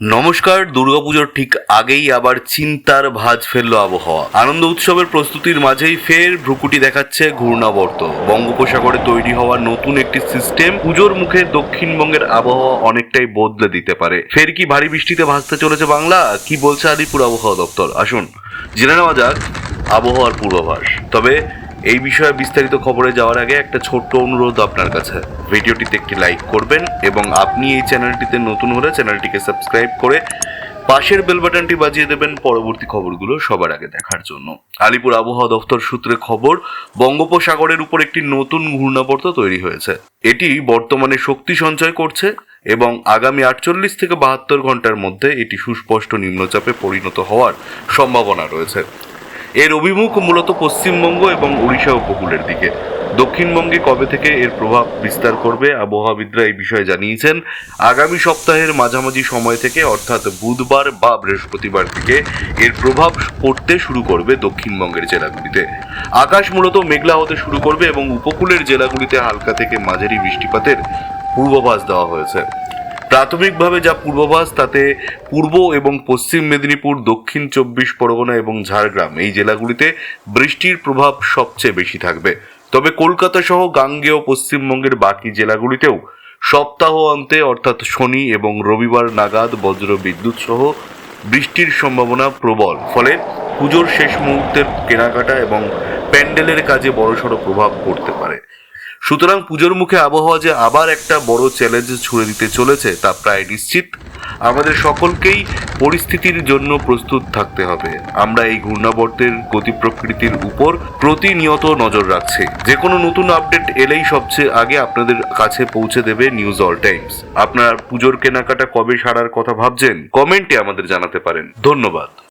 নমস্কার, দুর্গাপুজোর ঠিক আগেই আবার চিন্তার ভাঁজ ফেলল আবহাওয়া। আনন্দ উৎসবের প্রস্তুতির মাঝেই ফের ভ্রুকুটি দেখাচ্ছে ঘূর্ণাবর্ত। বঙ্গোপসাগরে তৈরি হওয়া নতুন একটি সিস্টেম পুজোর মুখে দক্ষিণবঙ্গের আবহাওয়া অনেকটাই বদলে দিতে পারে। ফের কি ভারী বৃষ্টিতে ভাসতে চলেছে বাংলা? কি বলছে আলিপুর আবহাওয়া দপ্তর? আসুন, জেনে নেওয়া যাক আবহাওয়ার পূর্বাভাস। তবে এই বিষয়ে বিস্তারিত খবরে যাওয়ার আগে একটা ছোট্ট অনুরোধ আপনার কাছে। ভিডিওটিতে একটি লাইক করবেন এবং আপনি এই চ্যানেলটিতে নতুন হলে চ্যানেলটিকে সাবস্ক্রাইব করে পাশের বেল বাটনটি বাজিয়ে দেবেন পরবর্তী খবরগুলো সবার আগে দেখার জন্য। আলিপুর আবহাওয়া দফতর সূত্রে খবর, বঙ্গোপসাগরের উপর একটি নতুন ঘূর্ণাবর্ত তৈরি হয়েছে। এটি বর্তমানে শক্তি সঞ্চয় করছে এবং আগামী আটচল্লিশ থেকে বাহাত্তর ঘণ্টার মধ্যে এটি সুস্পষ্ট নিম্নচাপে পরিণত হওয়ার সম্ভাবনা রয়েছে। এর অভিমুখ মূলত পশ্চিমবঙ্গ এবং উড়িষ্যা উপকূলের দিকে। দক্ষিণবঙ্গে কবে থেকে এর প্রভাব বিস্তার করবে আবহাওয়াবিদরা এই বিষয়ে জানিয়েছেন। আগামী সপ্তাহের মাঝামাঝি সময় থেকে, অর্থাৎ বুধবার বা বৃহস্পতিবার থেকে, এর প্রভাব পড়তে শুরু করবে দক্ষিণবঙ্গের জেলাগুলিতে। আকাশ মূলত মেঘলা হতে শুরু করবে এবং উপকূলের জেলাগুলিতে হালকা থেকে মাঝারি বৃষ্টিপাতের পূর্বাভাস দেওয়া হয়েছে। প্রাথমিকভাবে যা পূর্বাভাস, তাতে পূর্ব এবং পশ্চিম মেদিনীপুর, দক্ষিণ চব্বিশ পরগনা এবং ঝাড়গ্রাম, এই জেলাগুলিতে বৃষ্টির প্রভাব সবচেয়ে বেশি থাকবে। তবে কলকাতা সহ গাঙ্গেয় পশ্চিমবঙ্গের বাকি জেলাগুলিতেও সপ্তাহ অন্তে, অর্থাৎ শনি এবং রবিবার নাগাদ বজ্র বিদ্যুৎ সহ বৃষ্টির সম্ভাবনা প্রবল। ফলে পুজোর শেষ মুহূর্তের কেনাকাটা এবং প্যান্ডেলের কাজে বড়সড় প্রভাব পড়তে পারে। সুতরাং পুজোর মুখে আবহাওয়া যে আবার একটা বড় চ্যালেঞ্জ ছুড়ে দিতে চলেছে, তা প্রায় নিশ্চিত। আমাদের সকলকেই পরিস্থিতির জন্য প্রস্তুত থাকতে হবে। আমরা এই ঘূর্ণাবর্তের গতি প্রকৃতির উপর প্রতিনিয়ত নজর রাখছি। যে কোনো নতুন আপডেট এলেই সবচেয়ে আগে আপনাদের কাছে পৌঁছে দেবে নিউজ অল টাইমস আপনার পুজোর কেনাকাটা কবে সারার কথা ভাবছেন, কমেন্টে আমাদের জানাতে পারেন। ধন্যবাদ।